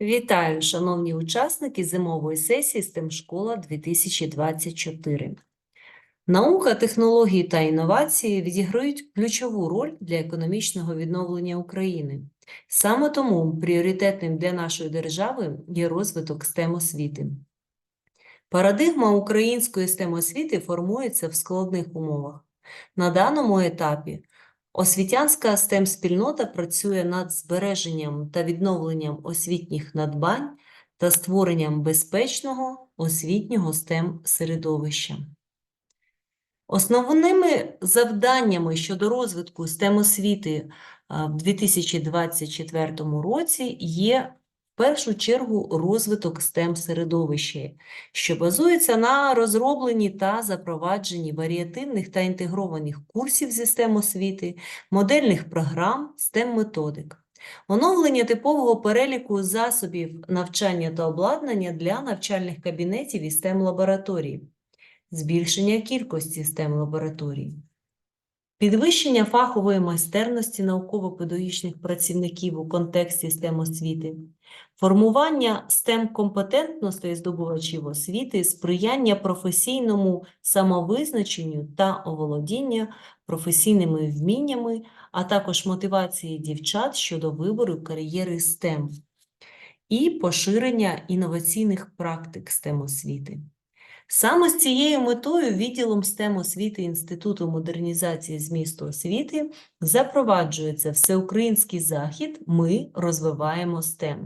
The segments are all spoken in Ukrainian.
Вітаю, шановні учасники зимової сесії STEM Школа 2024. Наука, технології та інновації відіграють ключову роль для економічного відновлення України. Саме тому пріоритетним для нашої держави є розвиток STEM освіти. Парадигма української STEM освіти формується в складних умовах. На даному етапі освітянська STEM спільнота працює над збереженням та відновленням освітніх надбань та створенням безпечного освітнього STEM середовища. Основними завданнями щодо розвитку STEM освіти в 2024 році є першу чергу розвиток STEM середовища, що базується на розробленні та запровадженні варіативних та інтегрованих курсів зі STEM освіти, модельних програм, STEM методик. Оновлення типового переліку засобів навчання та обладнання для навчальних кабінетів і STEM лабораторій збільшення кількості STEM лабораторій, підвищення фахової майстерності науково-педагогічних працівників у контексті STEM освіти, формування STEM компетентностей здобувачів освіти, сприяння професійному самовизначенню та оволодіння професійними вміннями, а також мотивації дівчат щодо вибору кар'єри STEM і поширення інноваційних практик STEM освіти. Саме з цією метою відділом STEM освіти Інституту модернізації змісту освіти запроваджується всеукраїнський захід Ми розвиваємо STEM,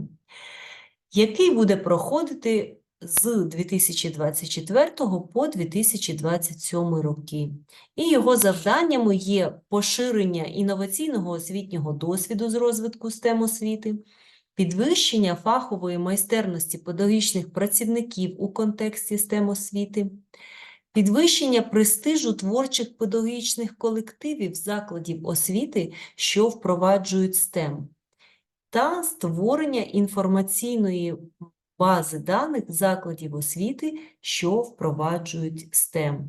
який буде проходити з 2024 по 2027 роки. І його завданнями є поширення інноваційного освітнього досвіду з розвитку STEM освіти, підвищення фахової майстерності педагогічних працівників у контексті STEM освіти, підвищення престижу творчих педагогічних колективів закладів освіти, що впроваджують STEM, та створення інформаційної бази даних закладів освіти, що впроваджують STEM.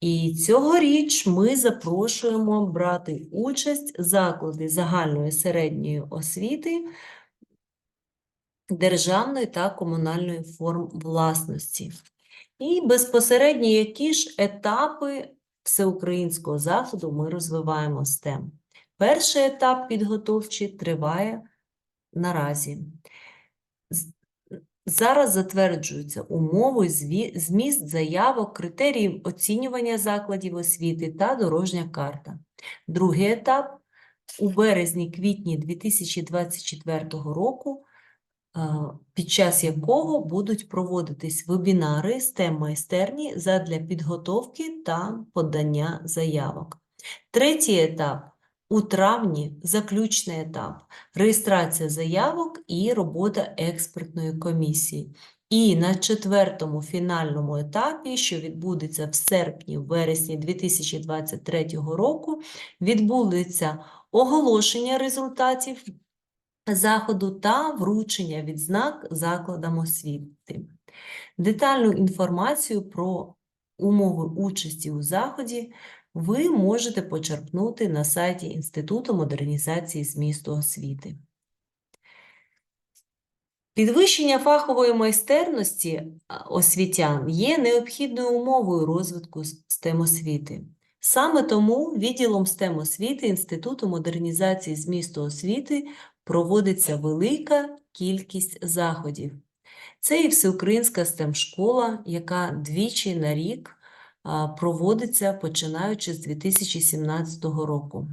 І цьогоріч ми запрошуємо брати участь заклади загальної середньої освіти державної та комунальної форм власності. І безпосередньо які ж етапи всеукраїнського заходу ми розвиваємо STEM. Перший етап підготовчий триває наразі. Зараз затверджуються умови, зміст заявок, критерії оцінювання закладів освіти та дорожня карта. Другий етап у березні-квітні 2024 року під час якого будуть проводитись вебінари STEM майстерні задля підготовки та подання заявок. Третій етап у травні заключний етап реєстрація заявок і робота експертної комісії. І на четвертому фінальному етапі, що відбудеться в серпні-вересні 2023 року, відбудеться оголошення результатів заходу та вручення відзнак закладам освіти. Детальну інформацію про умови участі у заході ви можете почерпнути на сайті Інституту модернізації змісту освіти. Підвищення фахової майстерності освітян є необхідною умовою розвитку STEM освіти. Саме тому відділом STEM освіти Інституту модернізації змісту освіти проводиться велика кількість заходів. Це і всеукраїнська STEM школа, яка двічі на рік проводиться починаючи з 2017 року.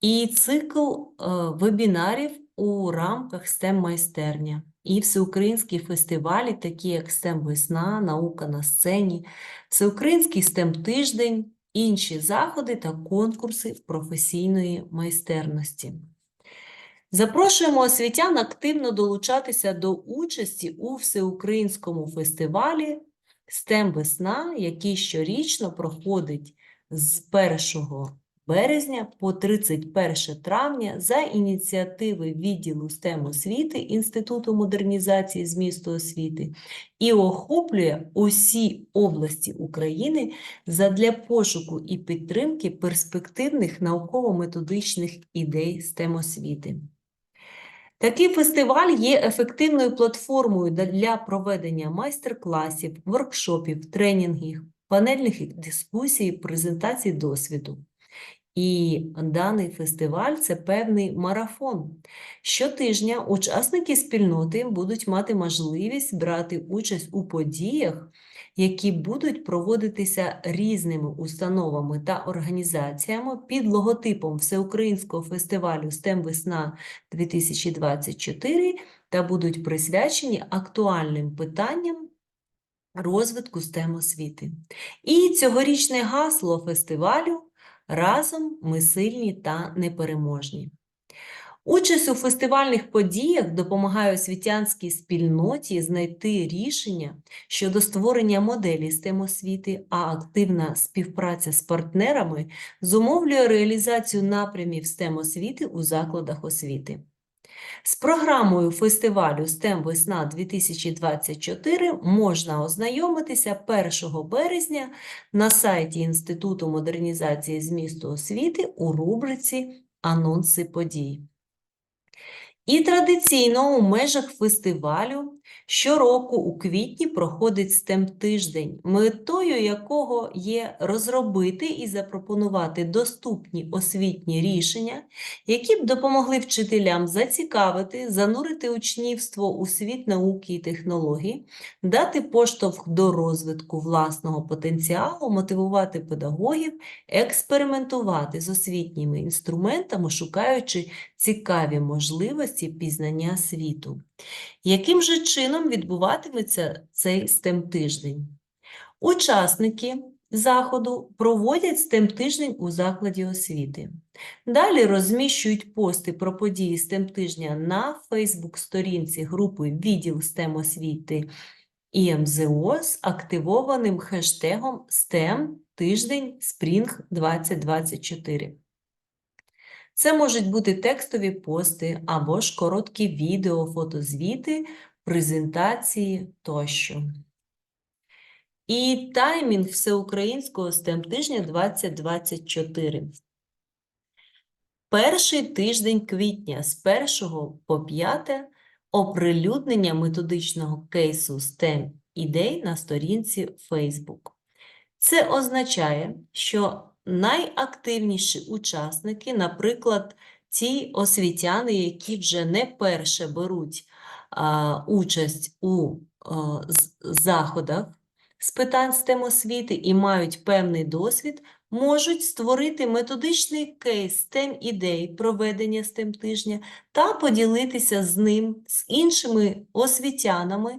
І цикл е, вебінарів у рамках STEM майстерня, і всеукраїнські фестивалі, такі як STEM Весна, Наука на сцені, Всеукраїнський STEM тиждень, інші заходи та конкурси професійної майстерності. Запрошуємо освітян активно долучатися до участі у всеукраїнському фестивалі STEM Весна, який щорічно проходить з 1 березня по 31 травня за ініціативи відділу STEM освіти Інституту модернізації змісту освіти і охоплює усі області України задля пошуку і підтримки перспективних науково-методичних ідей STEM освіти. Такий фестиваль є ефективною платформою для проведення майстер-класів, воркшопів, тренінгів, панельних дискусій, презентацій досвіду. І даний фестиваль це певний марафон. Щотижня учасники спільноти будуть мати можливість брати участь у подіях, які будуть проводитися різними установами та організаціями під логотипом Всеукраїнського фестивалю STEM Весна 2024 та будуть присвячені актуальним питанням розвитку STEM освіти. І цьогорічне гасло фестивалю Разом ми сильні та непереможні. Участь у фестивальних подіях допомагає освітянській спільноті знайти рішення щодо створення моделі STEM освіти, а активна співпраця з партнерами зумовлює реалізацію напрямів STEM освіти у закладах освіти. З програмою фестивалю STEM Весна 2024 можна ознайомитися 1 березня на сайті Інституту модернізації змісту освіти у рубриці Анонси подій. І традиційно у межах фестивалю щороку у квітні проходить STEM тиждень, метою якого є розробити і запропонувати доступні освітні рішення, які б допомогли вчителям зацікавити, занурити учнівство у світ науки і технологій, дати поштовх до розвитку власного потенціалу, мотивувати педагогів, експериментувати з освітніми інструментами, шукаючи цікаві можливості пізнання світу. Яким же чином відбуватиметься цей STEM тиждень? Учасники заходу проводять STEM тиждень у закладі освіти. Далі розміщують пости про події STEM тижня на Фейсбук-сторінці групи Відділ STEM освіти і МЗО з активованим хештегом STEM тиждень Spring 2024. Це можуть бути текстові пости або ж короткі відео, фотозвіти, презентації тощо. І таймінг всеукраїнського STEM тижня 2024. Перший тиждень квітня з 1 по 5 оприлюднення методичного кейсу STEM ідей на сторінці Facebook. Це означає, що найактивніші учасники, наприклад, ті освітяни, які вже не перше беруть а, участь у а, заходах з питань STEM освіти і мають певний досвід, можуть створити методичний кейс STEM ідей проведення STEM тижня та поділитися з ним з іншими освітянами,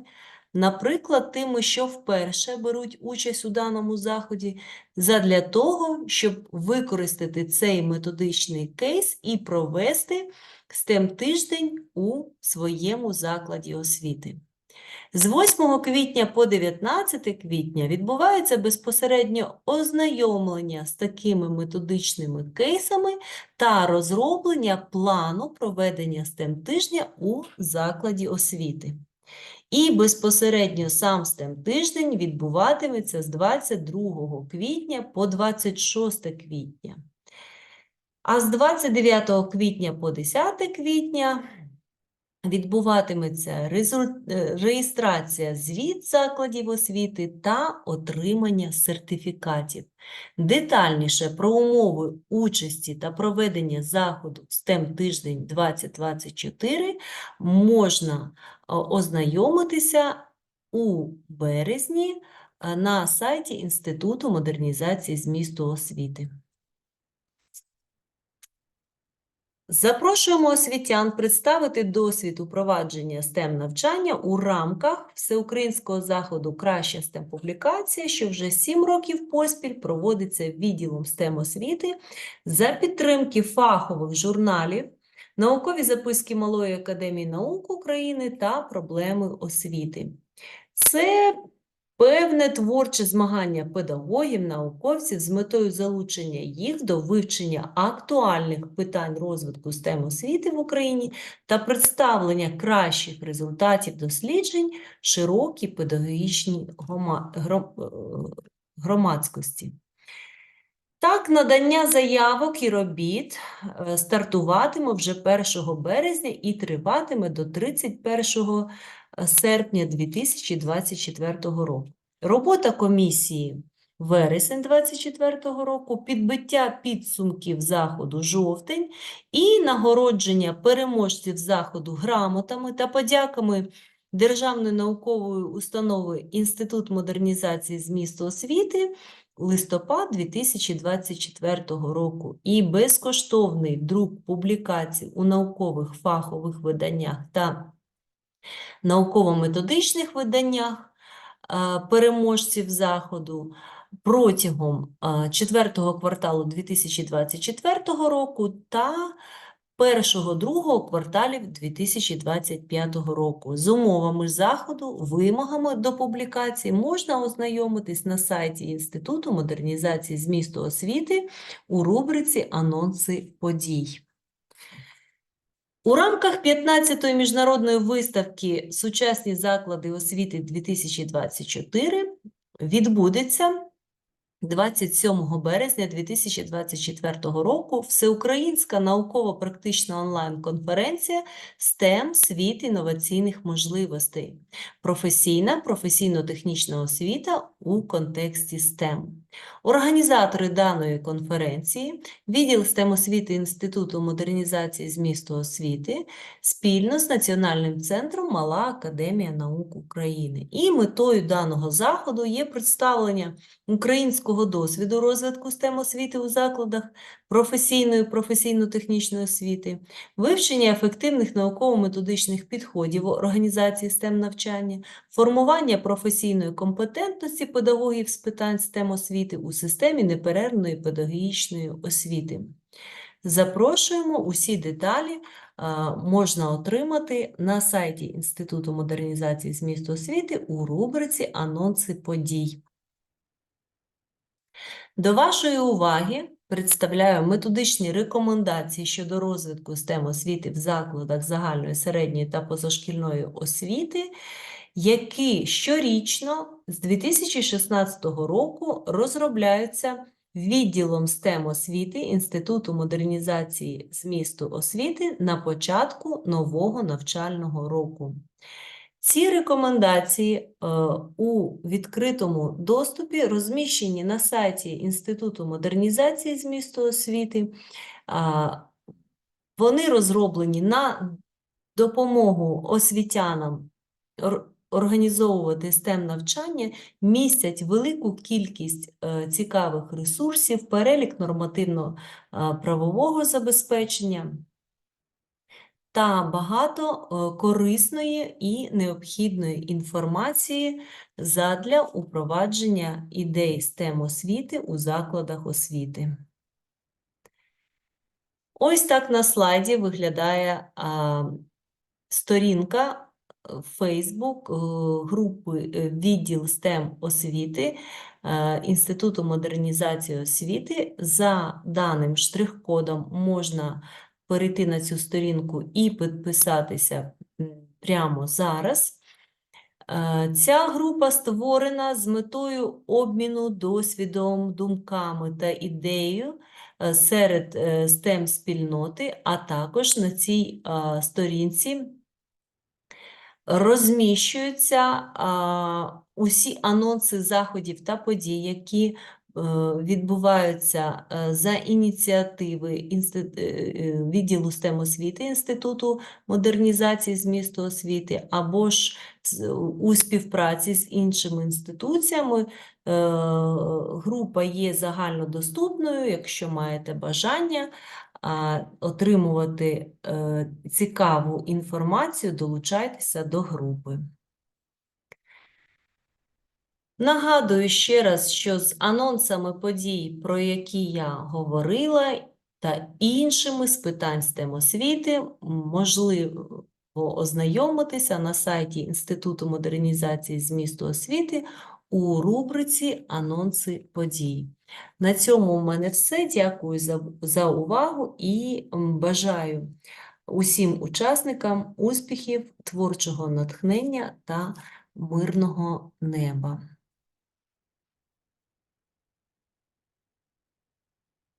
наприклад, тими, що вперше беруть участь у даному заході, задля того, щоб використати цей методичний кейс і провести STEM тиждень у своєму закладі освіти. З 8 квітня по 19 квітня відбувається безпосередньо ознайомлення з такими методичними кейсами та розроблення плану проведення STEM тижня у закладі освіти. І безпосередньо сам STEM тиждень відбуватиметься з 22 квітня по 26 квітня. А з 29 квітня по 10 квітня відбуватиметься е, реєстрація звіт закладів освіти та отримання сертифікатів. Детальніше про умови участі та проведення заходу STEM тиждень 2024 можна ознайомитися у березні е, на сайті Інституту модернізації змісту освіти. Запрошуємо освітян представити досвід упровадження STEM навчання у рамках всеукраїнського заходу «Краща STEM публікація», що вже 7 років поспіль проводиться відділом STEM освіти за підтримки фахових журналів, наукові записки Малої академії наук України та проблеми освіти. Це певне творче змагання педагогів, науковців з метою залучення їх до вивчення актуальних питань розвитку STEM освіти в Україні та представлення кращих результатів досліджень широкій педагогічній е, громадськості. Так, надання заявок і робіт е, стартуватиме вже 1 березня і триватиме до 31 серпня 2024 року. Робота комісії вересень 2024 року, підбиття підсумків заходу жовтень і нагородження переможців заходу грамотами та подяками Державної наукової установи Інститут модернізації змісту освіти листопад 2024 року. І безкоштовний друк публікацій у наукових фахових виданнях та науково-методичних виданнях е, переможців заходу протягом е, четвертого кварталу 2024 року та першого-другого кварталів 2025 року. З умовами заходу, вимогами до публікації можна ознайомитись на сайті Інституту модернізації змісту освіти у рубриці Анонси подій. У рамках 15-ї міжнародної виставки Сучасні заклади освіти 2024 відбудеться 27 березня 2024 року Всеукраїнська науково-практична онлайн-конференція STEM Світ інноваційних можливостей. Професійна професійно-технічна освіта у контексті STEM. Організатори даної конференції відділ STEM освіти Інституту модернізації змісту освіти спільно з Національним центром Мала Академія наук України. І метою даного заходу є представлення українського досвіду розвитку STEM освіти у закладах професійної професійно-технічної освіти, вивчення ефективних науково-методичних підходів організації STEM навчання, формування професійної компетентності педагогів з питань STEM освіти у системі неперервної педагогічної освіти. Запрошуємо усі деталі можна отримати на сайті Інституту модернізації змісту освіти у рубриці Анонси подій. До вашої уваги представляю методичні рекомендації щодо розвитку STEM освіти в закладах загальної, середньої та позашкільної освіти, які щорічно з 2016 року розробляються відділом STEM освіти Інституту модернізації змісту освіти на початку нового навчального року. Ці рекомендації е, у відкритому доступі розміщені на сайті Інституту модернізації змісту освіти. Вони розроблені на допомогу освітянам організовувати STEM навчання, містять велику кількість е, цікавих ресурсів, перелік нормативно-правового забезпечення та багато е, корисної і необхідної інформації задля упровадження ідей STEM освіти у закладах освіти. Ось так на слайді виглядає а, сторінка е, групи е, відділ STEM освіти е, Інституту модернізації освіти. За даним штрих-кодом можна перейти на цю сторінку і підписатися прямо зараз. Е, Ця група створена з метою обміну досвідом, думками та ідеєю серед STEM спільноти, а також на цій сторінці розміщуються а, усі анонси заходів та подій, які е, відбуваються е, за ініціативи інстит... е, відділу STEM освіти Інституту модернізації змісту освіти, або ж у співпраці з іншими інституціями. Група є загальнодоступною, якщо маєте бажання отримувати е, цікаву інформацію, долучайтеся до групи. Нагадую ще раз, що з анонсами подій, про які я говорила, та іншими з питань STEM освіти можливо ознайомитися на сайті Інституту модернізації змісту освіти у рубриці Анонси подій. На цьому у мене все. Дякую за, за увагу і бажаю усім учасникам успіхів, творчого натхнення та мирного неба.